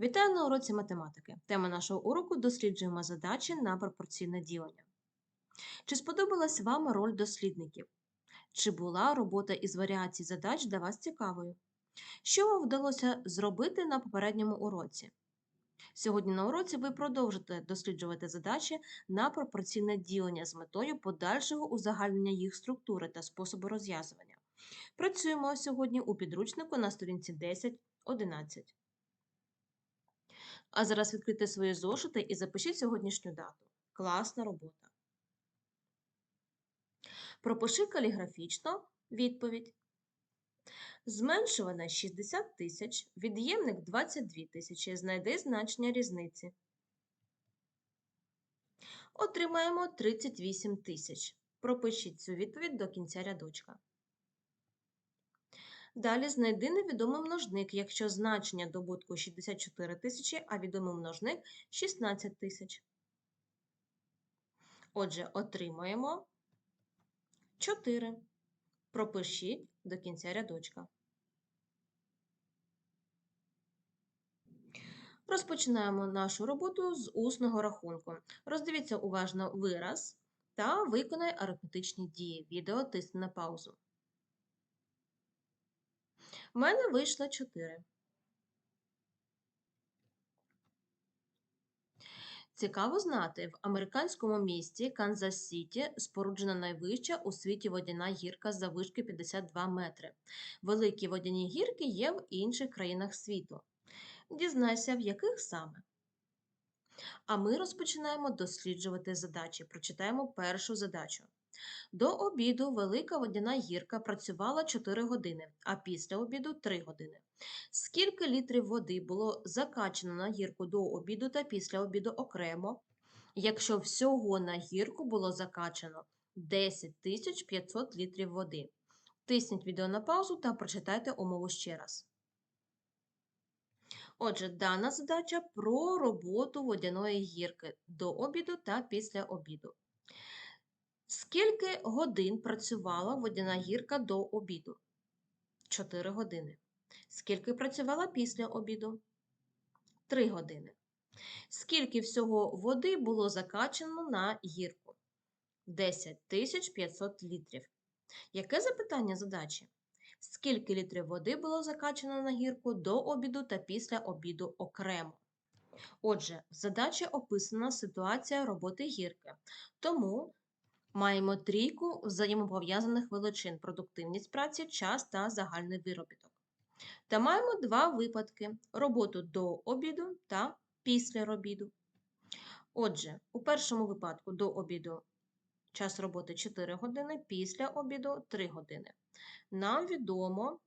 Вітаю на уроці математики. Тема нашого уроку досліджуємо задачі на пропорційне ділення. Чи сподобалась вам роль дослідників? Чи була робота із варіацій задач для вас цікавою? Що вам вдалося зробити на попередньому уроці? Сьогодні на уроці ви продовжите досліджувати задачі на пропорційне ділення з метою подальшого узагальнення їх структури та способу розв'язування. Працюємо сьогодні у підручнику на сторінці 10-11. А зараз відкрийте свої зошити і запишіть сьогоднішню дату. Класна робота. Пропиши каліграфічно відповідь. Зменшуване 60 тисяч, від'ємник 22 тисячі. Знайди значення різниці. Отримаємо 38 тисяч. Пропишіть цю відповідь до кінця рядочка. Далі знайди невідомий множник, якщо значення добутку 64 тисячі, а відомий множник 16 тисяч. Отже, отримаємо 4. Пропишіть до кінця рядочка. Розпочинаємо нашу роботу з усного рахунку. Роздивіться уважно вираз та виконай арифметичні дії. Відео тисни на паузу. У мене вийшло 4. Цікаво знати, в американському місті Канзас-Сіті споруджена найвища у світі водяна гірка за вишки 52 метри. Великі водяні гірки є в інших країнах світу. Дізнайся, в яких саме. А ми розпочинаємо досліджувати задачі. Прочитаємо першу задачу. До обіду велика водяна гірка працювала 4 години, а після обіду 3 години. Скільки літрів води було закачано на гірку до обіду та після обіду окремо, якщо всього на гірку було закачано 10 500 літрів води? Тисніть відео на паузу та прочитайте умову ще раз. Отже, дана задача про роботу водяної гірки до обіду та після обіду. Скільки годин працювала водяна гірка до обіду? 4 години. Скільки працювала після обіду? 3 години. Скільки всього води було закачано на гірку? 10 500 літрів. Яке запитання задачі? Скільки літрів води було закачано на гірку до обіду та після обіду окремо? Отже, в задачі описана ситуація роботи гірки. Тому Маємо трійку взаємопов'язаних величин продуктивність праці, час та загальний виробіток. Та маємо два випадки: роботу до обіду та після обіду. Отже, у першому випадку до обіду час роботи 4 години, після обіду 3 години. Нам відомо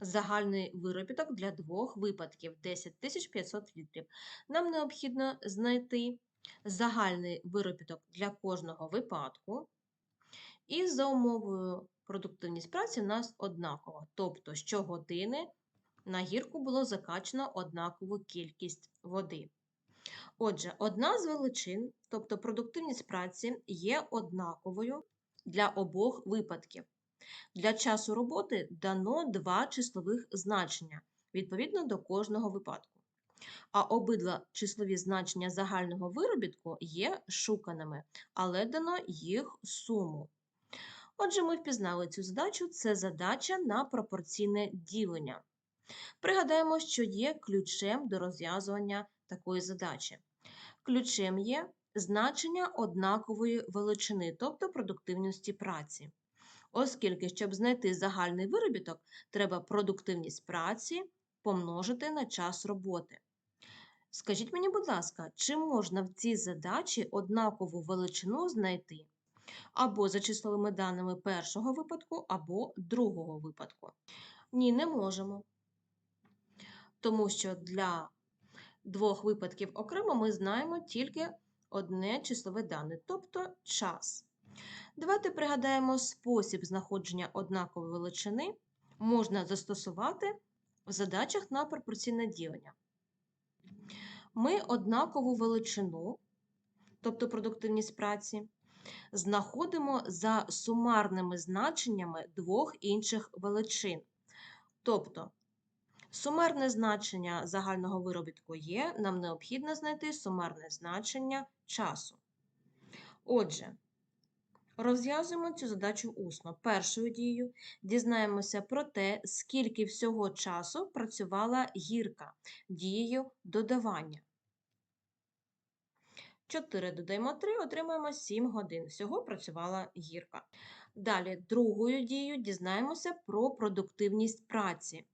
загальний виробіток для двох випадків 10 500 літрів. Нам необхідно знайти загальний виробіток для кожного випадку. І за умовою продуктивність праці в нас однакова. Тобто, щогодини на гірку було закачано однакову кількість води. Отже, одна з величин, тобто продуктивність праці, є однаковою для обох випадків. Для часу роботи дано два числових значення відповідно до кожного випадку а обидва числові значення загального виробітку є шуканими, але дано їх суму. Отже, ми впізнали цю задачу це задача на пропорційне ділення. Пригадаємо, що є ключем до розв'язування такої задачі. Ключем є значення однакової величини, тобто продуктивності праці. Оскільки, щоб знайти загальний виробіток, треба продуктивність праці помножити на час роботи. Скажіть мені, будь ласка, чи можна в цій задачі однакову величину знайти? Або за числовими даними першого випадку, або другого випадку? Ні, не можемо. Тому що для двох випадків окремо ми знаємо тільки одне числове дане, тобто час. Давайте пригадаємо спосіб знаходження однакової величини можна застосувати в задачах на пропорційне ділення ми однакову величину, тобто продуктивність праці, знаходимо за сумарними значеннями двох інших величин. Тобто Сумерне значення загального виробітку є, нам необхідно знайти сумерне значення часу. Отже, розв'язуємо цю задачу усно. Першою дією дізнаємося про те, скільки всього часу працювала гірка дією додавання. 4 додаємо 3, отримаємо 7 годин. Всього працювала гірка. Далі, другою дією дізнаємося про продуктивність праці.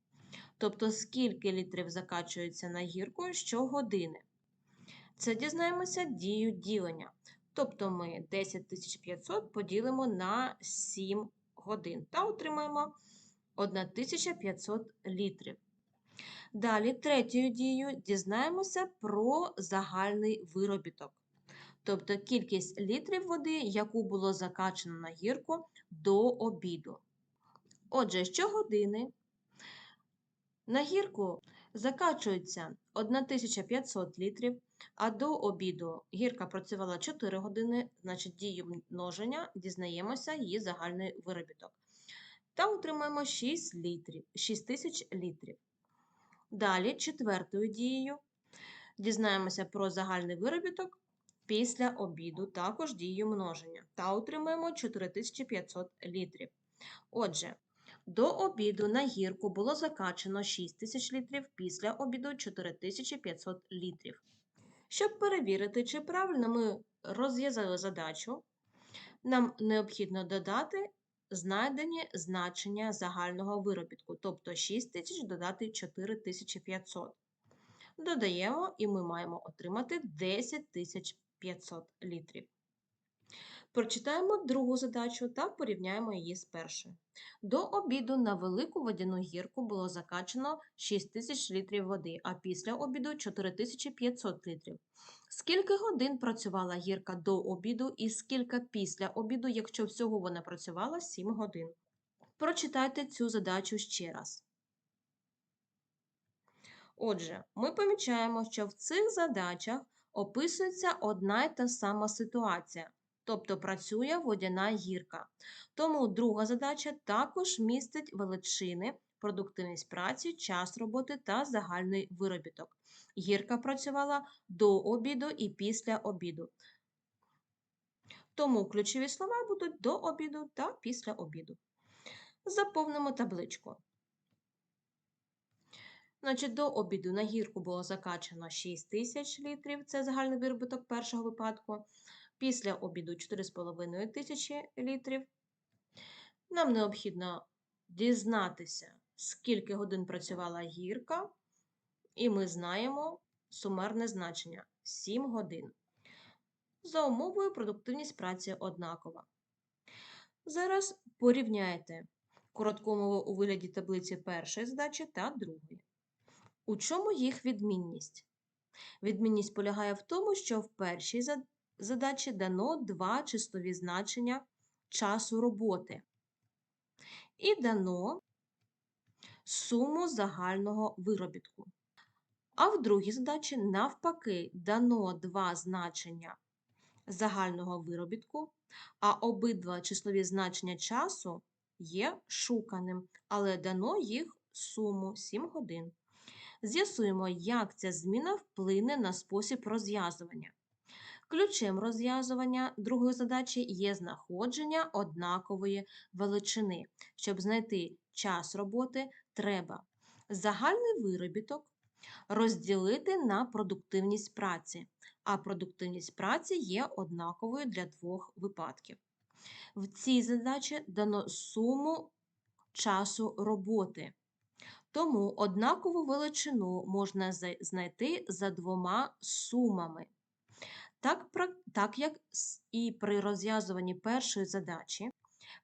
Тобто, скільки літрів закачується на гірку щогодини. Це дізнаємося дію ділення. Тобто ми 10500 поділимо на 7 годин та отримаємо 1500 літрів. Далі, третьою дією дізнаємося про загальний виробіток. Тобто кількість літрів води, яку було закачано на гірку до обіду. Отже, щогодини на гірку закачується 1500 літрів, а до обіду гірка працювала 4 години, значить дію множення дізнаємося її загальний виробіток. Та отримаємо 6 літрів, 6000 літрів. Далі, четвертою дією, дізнаємося про загальний виробіток після обіду, також дією множення, та отримаємо 4500 літрів. Отже, до обіду на гірку було закачано 6 тисяч літрів, після обіду 4500 літрів. Щоб перевірити, чи правильно ми розв'язали задачу, нам необхідно додати знайдені значення загального виробітку, тобто 6 тисяч додати 4500. Додаємо і ми маємо отримати 10 500 літрів. Прочитаємо другу задачу та порівняємо її з першою. До обіду на велику водяну гірку було закачано 6 тисяч літрів води, а після обіду 4500 літрів. Скільки годин працювала гірка до обіду і скільки після обіду, якщо всього вона працювала 7 годин? Прочитайте цю задачу ще раз. Отже, ми помічаємо, що в цих задачах описується одна й та сама ситуація тобто працює водяна гірка. Тому друга задача також містить величини, продуктивність праці, час роботи та загальний виробіток. Гірка працювала до обіду і після обіду. Тому ключові слова будуть до обіду та після обіду. Заповнимо табличку. Значить, До обіду на гірку було закачано 6 тисяч літрів, це загальний виробіток першого випадку. Після обіду 4,5 тисячі літрів. Нам необхідно дізнатися, скільки годин працювала гірка, і ми знаємо сумарне значення 7 годин. За умовою продуктивність праці однакова. Зараз порівняйте коротку мову у вигляді таблиці першої задачі та другої. У чому їх відмінність? Відмінність полягає в тому, що в першій задачі дано два числові значення часу роботи. І дано суму загального виробітку. А в другій задачі, навпаки, дано два значення загального виробітку, а обидва числові значення часу є шуканим, але дано їх суму 7 годин. З'ясуємо, як ця зміна вплине на спосіб розв'язування. Ключем розв'язування другої задачі є знаходження однакової величини. Щоб знайти час роботи, треба загальний виробіток розділити на продуктивність праці, а продуктивність праці є однаковою для двох випадків. В цій задачі дано суму часу роботи. Тому однакову величину можна знайти за двома сумами. Так, так як і при розв'язуванні першої задачі,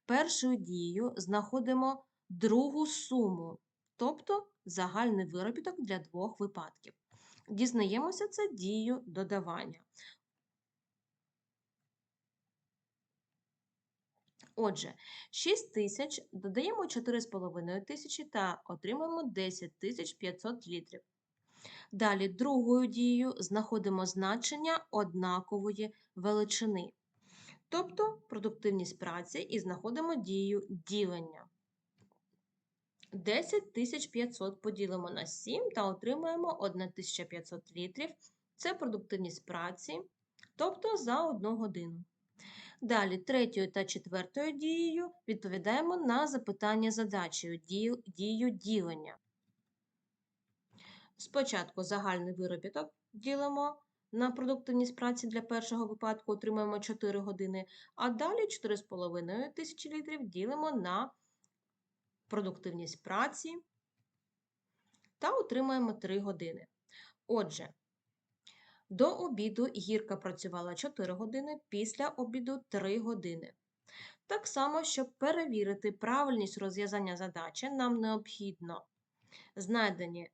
першою дією знаходимо другу суму, тобто загальний виробіток для двох випадків. Дізнаємося це дією додавання. Отже, 6 тисяч додаємо 4,5 тисячі та отримаємо 10 тисяч 500 літрів. Далі другою дією знаходимо значення однакової величини, тобто продуктивність праці і знаходимо дію ділення. 10 500 поділимо на 7 та отримаємо 1500 літрів. Це продуктивність праці, тобто за 1 годину. Далі, третьою та четвертою дією відповідаємо на запитання задачею дію ділення. Спочатку загальний виробіток ділимо на продуктивність праці для першого випадку, отримаємо 4 години, а далі 4,5 тисячі літрів ділимо на продуктивність праці та отримаємо 3 години. Отже, до обіду гірка працювала 4 години, після обіду 3 години. Так само, щоб перевірити правильність розв'язання задачі, нам необхідно знайдені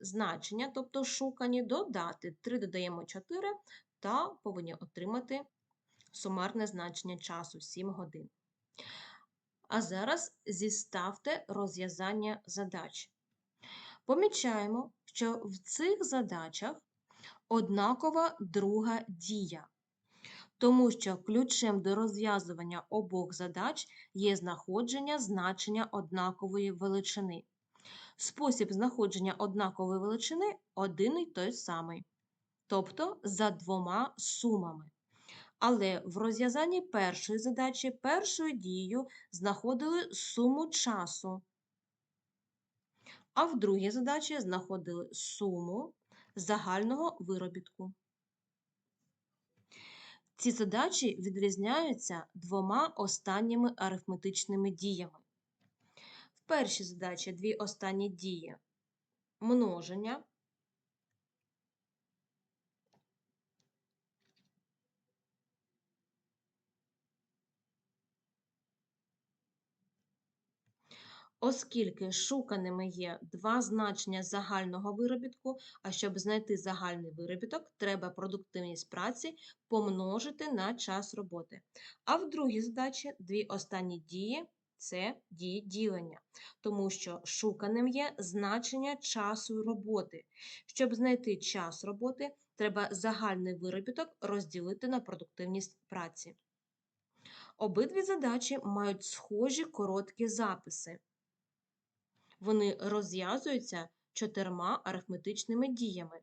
значення, тобто шукані, додати 3 додаємо 4 та повинні отримати сумарне значення часу 7 годин. А зараз зіставте розв'язання задач. Помічаємо, що в цих задачах однакова друга дія, тому що ключем до розв'язування обох задач є знаходження значення однакової величини. Спосіб знаходження однакової величини один і той самий, тобто за двома сумами. Але в розв'язанні першої задачі першою дією знаходили суму часу, а в другій задачі знаходили суму загального виробітку. Ці задачі відрізняються двома останніми арифметичними діями. В першій задачі дві останні дії множення Оскільки шуканими є два значення загального виробітку, а щоб знайти загальний виробіток, треба продуктивність праці помножити на час роботи. А в другій задачі дві останні дії це дії ділення, тому що шуканим є значення часу роботи. Щоб знайти час роботи, треба загальний виробіток розділити на продуктивність праці. Обидві задачі мають схожі короткі записи. Вони розв'язуються чотирма арифметичними діями,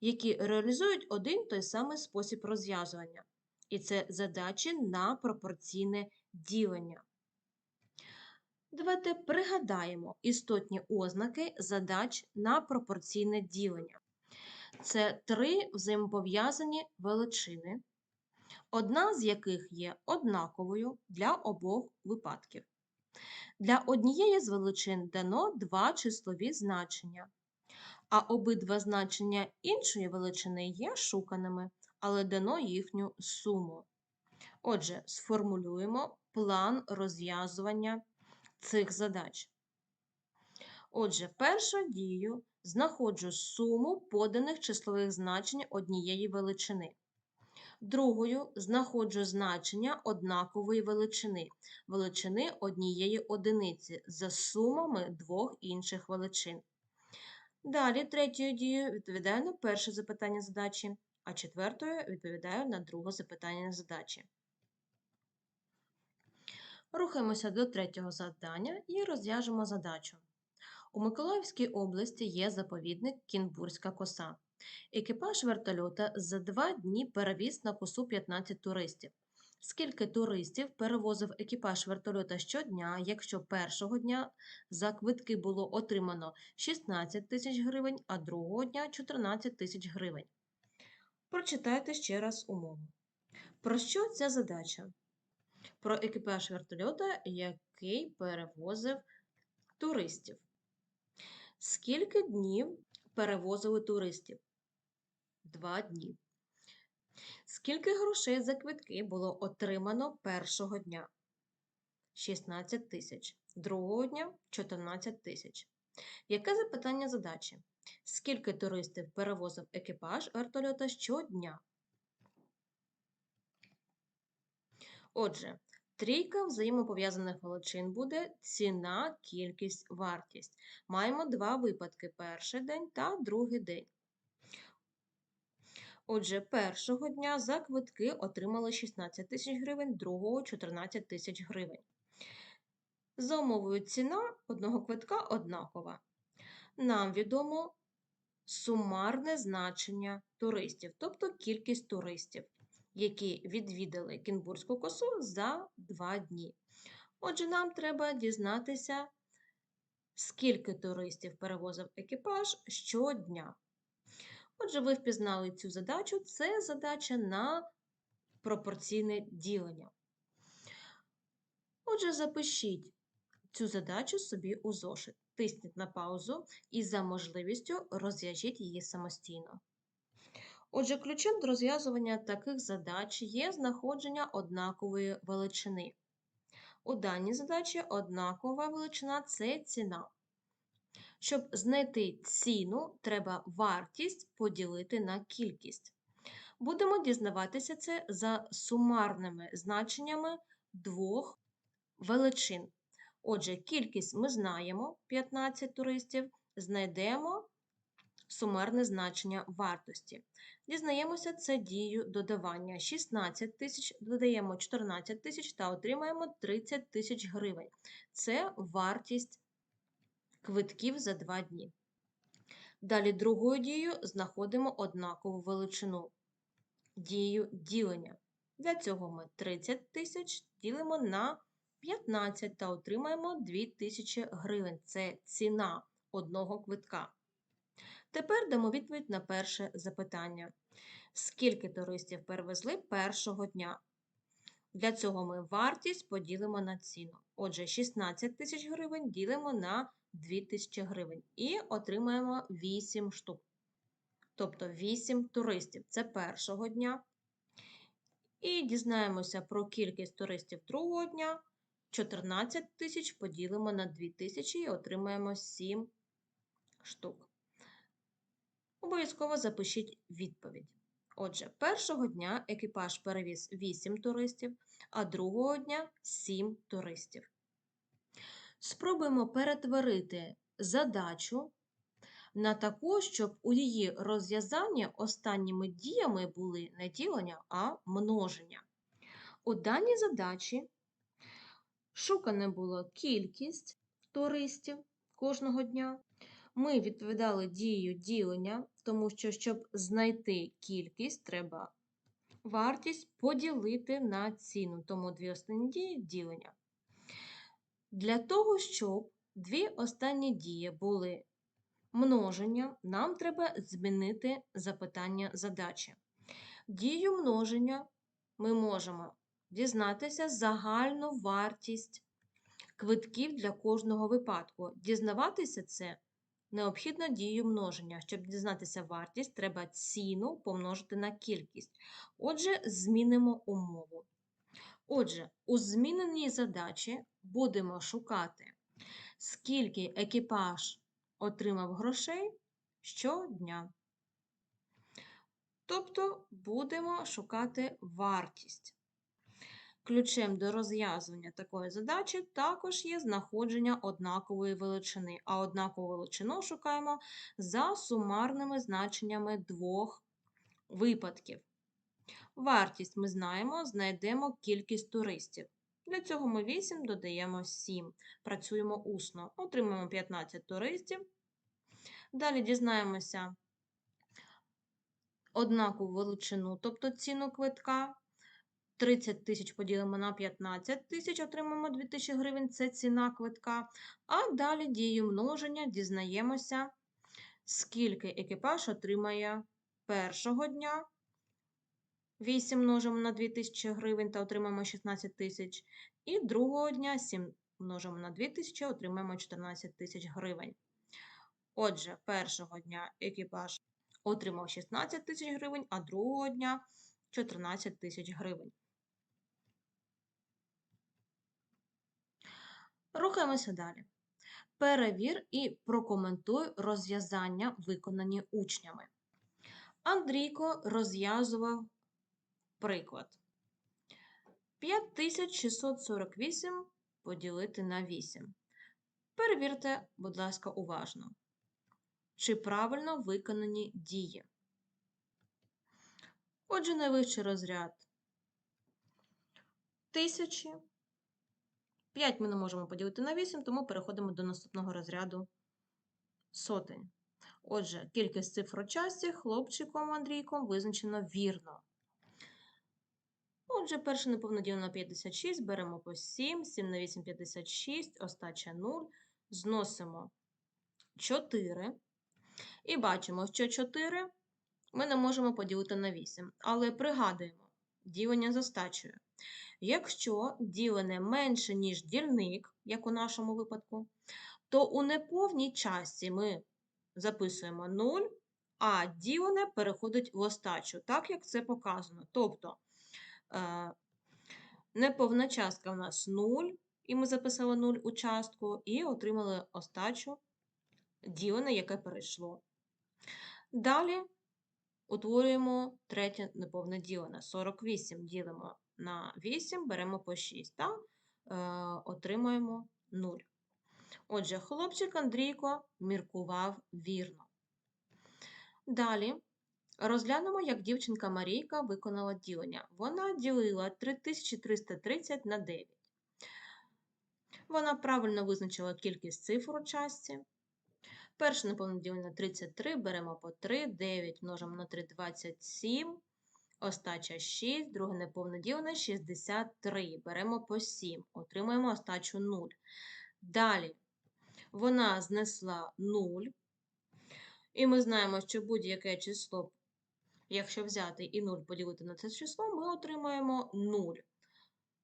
які реалізують один той самий спосіб розв'язування. І це задачі на пропорційне ділення. Давайте пригадаємо істотні ознаки задач на пропорційне ділення. Це три взаємопов'язані величини, одна з яких є однаковою для обох випадків. Для однієї з величин дано два числові значення, а обидва значення іншої величини є шуканими, але дано їхню суму. Отже, сформулюємо план розв'язування цих задач. Отже, першу дію знаходжу суму поданих числових значень однієї величини. Другою знаходжу значення однакової величини, величини однієї одиниці за сумами двох інших величин. Далі третьою дією відповідаю на перше запитання задачі, а четвертою відповідаю на друге запитання задачі. Рухаємося до третього завдання і розв'яжемо задачу. У Миколаївській області є заповідник Кінбурська коса. Екіпаж вертольота за два дні перевіз на косу 15 туристів. Скільки туристів перевозив екіпаж вертольота щодня, якщо першого дня за квитки було отримано 16 тисяч гривень, а другого дня 14 тисяч гривень? Прочитайте ще раз умову. Про що ця задача? Про екіпаж вертольота, який перевозив туристів. Скільки днів перевозили туристів? Два дні. Скільки грошей за квитки було отримано першого дня? 16 тисяч. Другого дня 14 тисяч. Яке запитання задачі? Скільки туристів перевозив екіпаж вертольота щодня? Отже, трійка взаємопов'язаних величин буде ціна, кількість, вартість. Маємо два випадки: перший день та другий день. Отже, першого дня за квитки отримали 16 тисяч гривень, другого 14 тисяч гривень. За умовою ціна одного квитка однакова. Нам відомо сумарне значення туристів, тобто кількість туристів, які відвідали Кінбурзьку косу за два дні. Отже, нам треба дізнатися, скільки туристів перевозив екіпаж щодня. Отже, ви впізнали цю задачу. Це задача на пропорційне ділення. Отже, запишіть цю задачу собі у зошит. Тисніть на паузу і за можливістю розв'яжіть її самостійно. Отже, ключем до розв'язування таких задач є знаходження однакової величини. У даній задачі однакова величина це ціна. Щоб знайти ціну, треба вартість поділити на кількість. Будемо дізнаватися це за сумарними значеннями двох величин. Отже, кількість ми знаємо 15 туристів, знайдемо сумарне значення вартості. Дізнаємося це дію додавання. 16 тисяч додаємо 14 тисяч та отримаємо 30 тисяч гривень. Це вартість квитків за 2 дні. Далі другою дією знаходимо однакову величину дію ділення. Для цього ми 30 тисяч ділимо на 15 та отримаємо 2000 гривень. Це ціна одного квитка. Тепер дамо відповідь на перше запитання. Скільки туристів перевезли першого дня? Для цього ми вартість поділимо на ціну. Отже, 16 тисяч гривень ділимо на 2000 гривень і отримаємо 8 штук. Тобто 8 туристів це першого дня. І дізнаємося про кількість туристів другого дня. 14 тисяч поділимо на 2000 і отримаємо 7 штук. Обов'язково запишіть відповідь. Отже, першого дня екіпаж перевіз 8 туристів, а другого дня 7 туристів. Спробуємо перетворити задачу на таку, щоб у її розв'язанні останніми діями були не ділення, а множення. У даній задачі шукане було кількість туристів кожного дня. Ми відповідали дією ділення, тому що, щоб знайти кількість, треба вартість поділити на ціну, тому дві останні дії ділення. Для того, щоб дві останні дії були множення, нам треба змінити запитання задачі. Дію множення ми можемо дізнатися загальну вартість квитків для кожного випадку. Дізнаватися це необхідно дію множення. Щоб дізнатися вартість, треба ціну помножити на кількість. Отже, змінимо умову. Отже, у зміненій задачі будемо шукати, скільки екіпаж отримав грошей щодня. Тобто будемо шукати вартість. Ключем до розв'язування такої задачі також є знаходження однакової величини, а однакову величину шукаємо за сумарними значеннями двох випадків. Вартість ми знаємо, знайдемо кількість туристів. Для цього ми 8 додаємо 7. Працюємо усно. Отримаємо 15 туристів. Далі дізнаємося однакову величину, тобто ціну квитка. 30 тисяч поділимо на 15 тисяч, отримаємо 2000 гривень, це ціна квитка. А далі дією множення дізнаємося, скільки екіпаж отримає першого дня. 8 множимо на 2000 гривень та отримаємо 16 тисяч. І другого дня 7 множимо на 2000, отримаємо 14 тисяч гривень. Отже, першого дня екіпаж отримав 16 тисяч гривень, а другого дня 14 тисяч гривень. Рухаємося далі. Перевір і прокоментуй розв'язання, виконані учнями. Андрійко розв'язував приклад. 5648 поділити на 8. Перевірте, будь ласка, уважно. Чи правильно виконані дії? Отже, найвищий розряд тисячі, 5 ми не можемо поділити на 8, тому переходимо до наступного розряду сотень. Отже, кількість цифр у часті хлопчиком Андрійком визначено вірно. Отже, перше неповноділо на 56, беремо по 7, 7 на 8 – 56, остача 0, зносимо 4. І бачимо, що 4 ми не можемо поділити на 8. Але пригадуємо, ділення з остачею. Якщо ділене менше, ніж дільник, як у нашому випадку, то у неповній часті ми записуємо 0, а ділене переходить в остачу, так як це показано. Тобто е, неповна частка в нас 0, і ми записали 0 у частку, і отримали остачу ділене, яке перейшло. Далі утворюємо третє неповне ділене. 48 ділимо на 8, беремо по 6 та е, отримуємо 0. Отже, хлопчик Андрійко міркував вірно. Далі розглянемо, як дівчинка Марійка виконала ділення. Вона ділила 3330 на 9. Вона правильно визначила кількість цифр у частці. Перше неповне ділення 33, беремо по 3, 9 множимо на 3 – 27, остача 6, друге неповне ділення 63, беремо по 7, отримуємо остачу 0. Далі вона знесла 0, і ми знаємо, що будь-яке число, якщо взяти і 0 поділити на це число, ми отримаємо 0.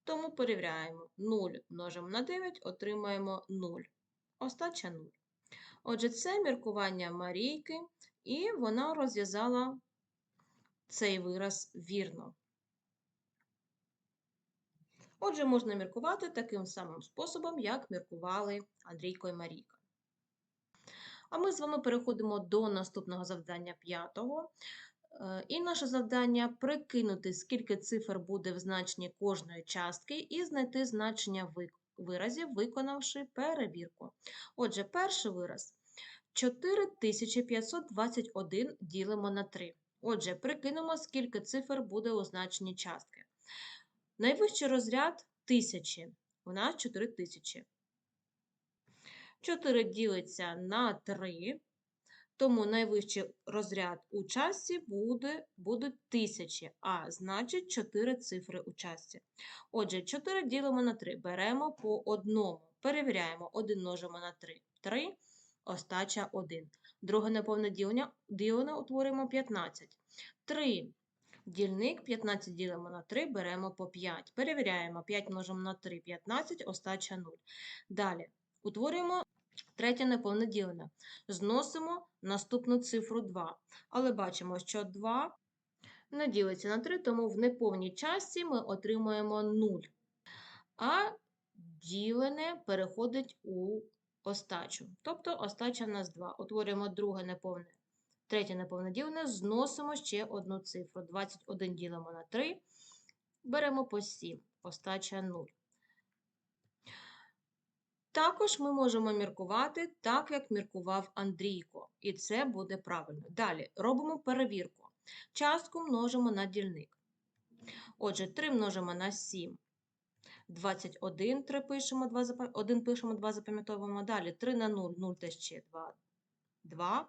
Тому перевіряємо 0 множимо на 9, отримаємо 0. Остача 0. Отже, це міркування Марійки, і вона розв'язала цей вираз вірно. Отже, можна міркувати таким самим способом, як міркували Андрійко і Марійка. А ми з вами переходимо до наступного завдання п'ятого. Е, І наше завдання прикинути, скільки цифр буде в значенні кожної частки, і знайти значення виразів, виконавши перевірку. Отже, перший вираз 4521 ділимо на 3. Отже, прикинемо, скільки цифр буде у значенні частки. Найвищий розряд тисячі. У нас 4000. 4 ділиться на 3, тому найвищий розряд у частці буде, будуть тисячі, а значить 4 цифри у частці. Отже, 4 ділимо на 3, беремо по одному. Перевіряємо, 1 множимо на 3. 3, остача 1. Друге неповне ділення, ділене утворюємо 15. 3 Дільник 15 ділимо на 3, беремо по 5. Перевіряємо, 5 множимо на 3, 15, остача 0. Далі утворюємо третє неповне ділене. Зносимо наступну цифру 2. Але бачимо, що 2 не ділиться на 3, тому в неповній часті ми отримуємо 0. А ділене переходить у остачу. Тобто остача в нас 2. Утворюємо друге неповне Третє неповне ділене, зносимо ще одну цифру. 21 ділимо на 3, беремо по 7, остача 0. Також ми можемо міркувати так, як міркував Андрійко, і це буде правильно. Далі робимо перевірку. Частку множимо на дільник. Отже, 3 множимо на 7. 21, 3 пишемо, 2, 1 пишемо, 2 запам'ятовуємо. Далі 3 на 0, 0 та ще 2, 2.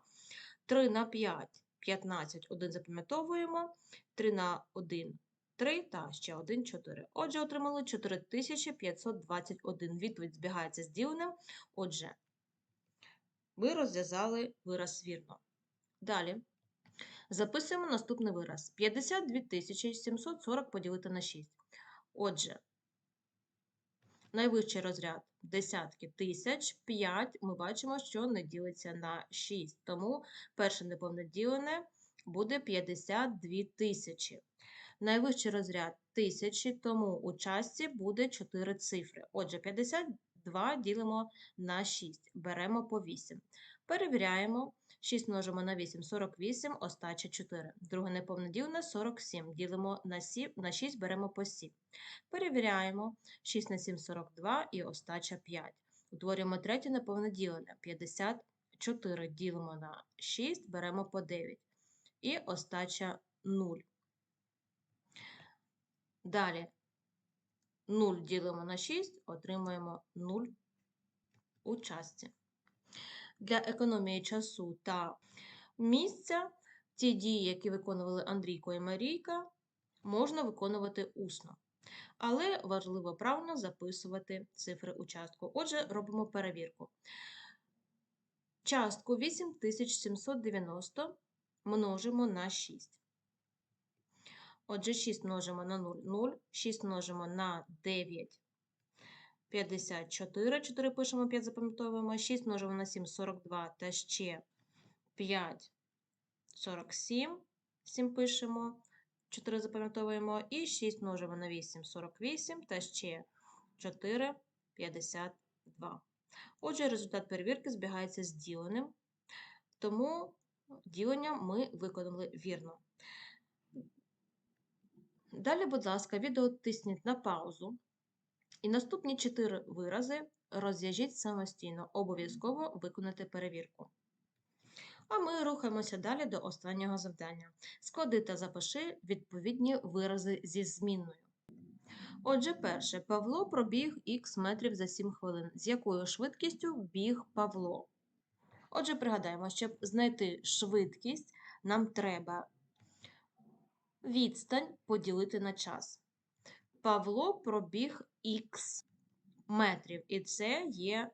3 на 5 15, 1 запам'ятовуємо, 3 на 1 3 та ще 1 4. Отже, отримали 4521. Відповідь збігається з діленим. Отже, ви розв'язали вираз вірно. Далі записуємо наступний вираз: 52 740 поділити на 6. Отже, найвищий розряд десятки тисяч, 5 ми бачимо, що не ділиться на 6. Тому перше неповноділене буде 52 тисячі. Найвищий розряд тисячі, тому у частці буде 4 цифри. Отже, 52 ділимо на 6, беремо по 8. Перевіряємо. 6 множимо на 8 48, остача 4. Друге неповне ділене 47. Ділимо на 7, на 6, беремо по 7. Перевіряємо 6 на 7 42 і остача 5. Утворюємо третє неповне ділене 54 ділимо на 6, беремо по 9. І остача 0. Далі 0 ділимо на 6, отримуємо 0 у часті. Для економії часу та місця ті дії, які виконували Андрійко і Марійка, можна виконувати усно. Але важливо правильно записувати цифри участку. Отже, робимо перевірку. Частку 8790 множимо на 6. Отже, 6 множимо на 0, 0, 6 множимо на 9, 54, 4 пишемо, 5 запам'ятовуємо, 6 множимо на 7, 42, та ще 5, 47, 7 пишемо, 4 запам'ятовуємо, і 6 множимо на 8, 48, та ще 4, 52. Отже, результат перевірки збігається з діленим, тому ділення ми виконали вірно. Далі, будь ласка, відео тисніть на паузу. І наступні 4 вирази розв'яжіть самостійно. Обов'язково виконати перевірку. А ми рухаємося далі до останнього завдання. Склади та запиши відповідні вирази зі змінною. Отже, перше, Павло пробіг х метрів за 7 хвилин. З якою швидкістю біг Павло? Отже, пригадаємо, щоб знайти швидкість, нам треба відстань поділити на час. Павло пробіг х метрів, і це є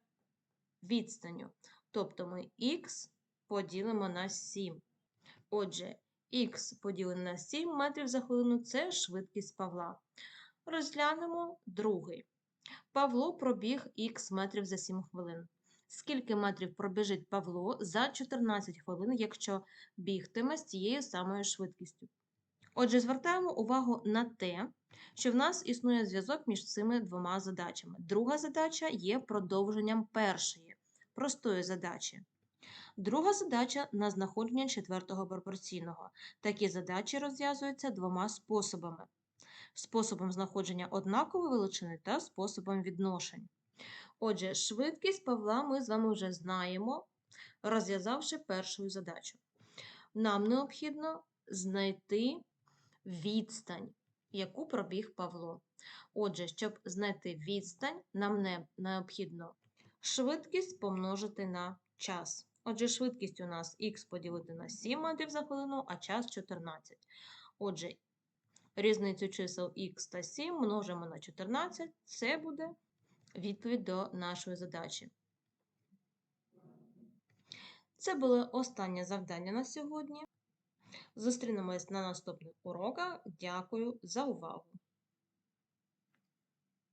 відстанню. Тобто ми х поділимо на 7. Отже, х поділене на 7 метрів за хвилину це швидкість Павла. Розглянемо другий. Павло пробіг х метрів за 7 хвилин. Скільки метрів пробіжить Павло за 14 хвилин, якщо бігтиме з тією самою швидкістю? Отже, звертаємо увагу на те, що в нас існує зв'язок між цими двома задачами. Друга задача є продовженням першої, простої задачі. Друга задача на знаходження четвертого пропорційного. Такі задачі розв'язуються двома способами: способом знаходження однакової величини та способом відношень. Отже, швидкість Павла ми з вами вже знаємо, розв'язавши першу задачу. Нам необхідно знайти відстань, яку пробіг Павло. Отже, щоб знайти відстань, нам не необхідно швидкість помножити на час. Отже, швидкість у нас х поділити на 7 метрів за хвилину, а час 14. Отже, різницю чисел х та 7 множимо на 14, це буде відповідь до нашої задачі. Це було останнє завдання на сьогодні. Зустрінемось на наступних уроках. Дякую за увагу!